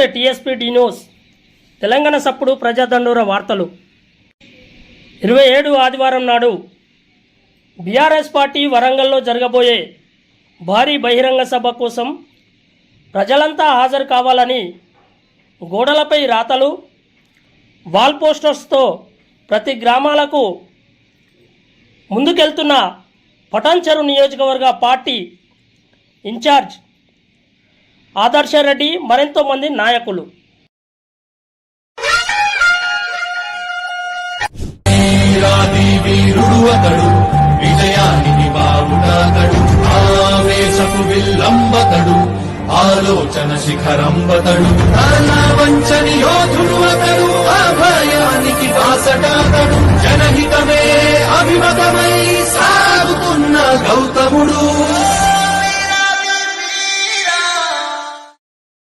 నమస్తే tsp D news. Telangana సప్పుడు ప్రజాదండూర వార్తలు. ఇరవై ఏడు ఆదివారం నాడు బీఆర్ఎస్ పార్టీ వరంగల్లో జరగబోయే భారీ బహిరంగ సభ కోసం ప్రజలంతా హాజరు కావాలని గోడలపై రాతలు వాల్ పోస్టర్స్తో ప్రతి గ్రామాలకు ముందుకెళ్తున్న పటాన్చెరు నియోజకవర్గ పార్టీ ఇన్ఛార్జ్ ఆదర్శరెడ్డి మరెంతో మంది నాయకులు. ఆలోచన శిఖరంబతడు. వంచని యోధుడు